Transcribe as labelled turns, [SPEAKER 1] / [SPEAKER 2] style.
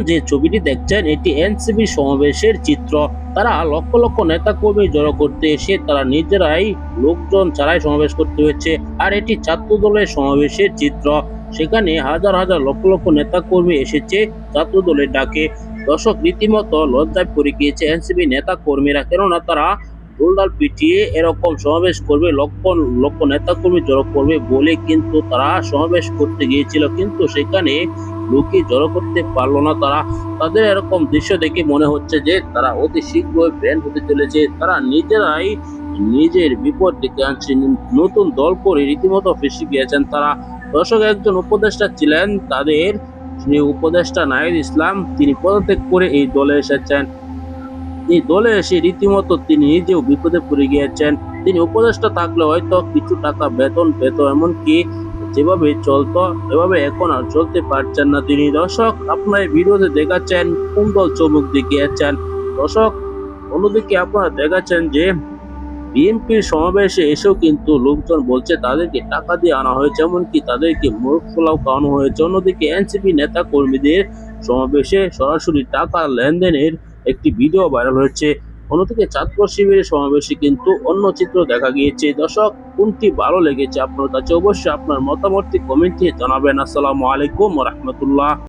[SPEAKER 1] যে ছবিটি দেখছেন, এটি এনসিপি সমাবেশের চিত্র। তারা লক্ষ লক্ষ নেতা কর্মী জড়ো করতে এসে তারা নিজেরাই লোকজন ছাড়াই সমাবেশ করতে হয়েছে। আর এটি ছাত্র দলের সমাবেশের চিত্র। সেখানে হাজার হাজার লক্ষ লক্ষ নেতা কর্মী এসেছে ছাত্র দলের ডাকে। দর্শক, রীতিমতো লজ্জায় পড়ে গিয়েছে এনসিপি নেতা কর্মীরা কেননা তারা ঢোলডাল পিটিয়ে এরকম সমাবেশ করবে লক্ষ লক্ষ নেতা কর্মী জড়ো করবে বলে কিন্তু তারা সমাবেশ করতে গিয়েছিল। কিন্তু সেখানে লোকে জড়ো করতে পারল না তারা। তাদের এরকম দৃশ্য দেখে মনে হচ্ছে যে তারা অতি শীঘ্রই ব্র্যান্ড হতে চলেছে। তারা নিজেরাই নিজের বিপদ ডেকে আনছে। নতুন দল করে রীতিমতো ফেসে গিয়েছেন তারা। দর্শক, একজন উপদেষ্টা ছিলেন, তাদের উপদেষ্টা নাহিদ ইসলাম, তিনি পদত্যাগ করে এই দলে এসেছেন। এই দলে এসে রীতিমতো তিনি নিজেও বিপদে পড়ে গিয়েছেন। তিনি উপদেষ্টা থাকলে হয়তো কিছু টাকা বেতন পেত, এমনকি যেভাবে চলতো, এভাবে এখন আর চলতে পারছেন না তিনি। দর্শক, আপনার ভিডিওতে দেখাচ্ছেন কোন দল চমুক দেখিয়েছেন। দর্শক, অন্যদিকে আপনারা দেখাচ্ছেন যে, বিএনপির সমাবেশে এসেও কিন্তু লোকজন বলছে তাদেরকে টাকা দিয়ে আনা হয়েছে, এমনকি তাদেরকে মুখ ফোলাও খাওয়ানো হয়েছে। অন্যদিকে এনসিপি নেতা কর্মীদের সমাবেশে সরাসরি টাকা লেনদেনের একটি ভিডিও ভাইরাল হয়েছে। অন্যদিকে ছাত্র শিবিরের সমাবেশে কিন্তু অন্য চিত্র দেখা গিয়েছে। দর্শক, কোনটি ভালো লেগেছে আপনার কাছে? অবশ্যই আপনার মতামতটি কমেন্টে জানাবেন। আসসালামু আলাইকুম রহমতুল্লাহ।